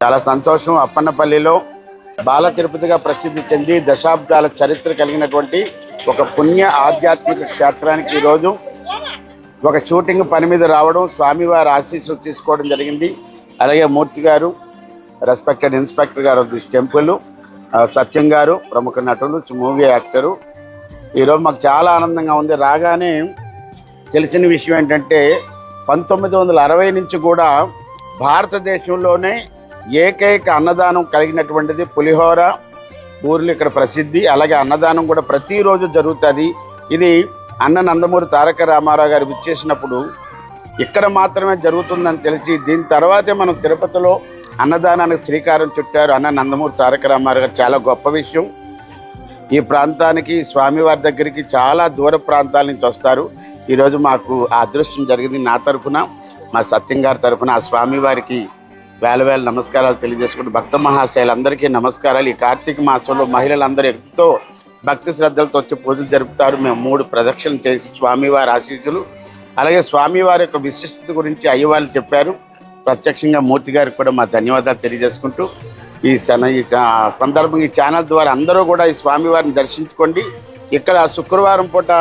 చాలా సంతోషం. అప్పన్నపల్లిలో బాల తిరుపతిగా ప్రసిద్ధి చెంది దశాబ్దాల చరిత్ర కలిగినటువంటి ఒక పుణ్య ఆధ్యాత్మిక క్షేత్రానికి ఈరోజు ఒక షూటింగ్ పని మీద రావడం స్వామివారి ఆశీస్సులు తీసుకోవడం జరిగింది. అలాగే Murthy garu respected inspector garu of this temple Satyam garu ప్రముఖ నటులు మూవీ యాక్టరు. ఈరోజు మాకు చాలా ఆనందంగా ఉంది. రాగానే తెలిసిన విషయం ఏంటంటే పంతొమ్మిది వందల అరవై నుంచి కూడా భారతదేశంలోనే ఏకైక అన్నదానం కలిగినటువంటిది పులిహోర. ఊర్లు ఇక్కడ ప్రసిద్ధి. అలాగే అన్నదానం కూడా ప్రతిరోజు జరుగుతుంది. ఇది అన్న నందమూరి తారక రామారావు గారు విచ్చేసినప్పుడు ఇక్కడ మాత్రమే జరుగుతుందని తెలిసి దీని తర్వాతే మనం తిరుపతిలో అన్నదానానికి శ్రీకారం చుట్టారు అన్న నందమూరి తారక రామారావు గారు. చాలా గొప్ప విషయం. ఈ ప్రాంతానికి స్వామివారి దగ్గరికి చాలా దూర ప్రాంతాల నుంచి వస్తారు. ఈరోజు మాకు ఆ అదృష్టం జరిగింది నా తరఫున మా సత్యం గారి తరఫున ఆ స్వామివారికి వేల వేల నమస్కారాలు తెలియజేసుకుంటూ భక్త మహాశయులందరికీ నమస్కారాలు. ఈ కార్తీక మాసంలో మహిళలందరూ ఎంతో భక్తి శ్రద్ధలతో వచ్చి పూజలు జరుపుతారు. మేము మూడు ప్రదక్షిణలు చేసి స్వామివారి ఆశీస్సులు అలాగే స్వామివారి యొక్క విశిష్టత గురించి అయ్యవాళ్ళు చెప్పారు. ప్రత్యక్షంగా మూర్తి గారికి కూడా మా ధన్యవాదాలు తెలియజేసుకుంటూ ఈ చన ఈ సందర్భంగా ఈ ఛానల్ ద్వారా అందరూ కూడా ఈ స్వామివారిని దర్శించుకోండి. ఇక్కడ శుక్రవారం పూట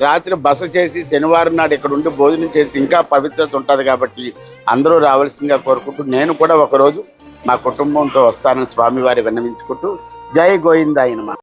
రాత్రి బస చేసి శనివారం నాడు ఇక్కడ ఉండి భోజనం చేసి ఇంకా పవిత్రత ఉంటుంది కాబట్టి అందరూ రావాల్సిందిగా కోరుకుంటూ నేను కూడా ఒకరోజు మా కుటుంబంతో వస్తానని స్వామివారి విన్నవించుకుంటూ జై గోయిందాయనమా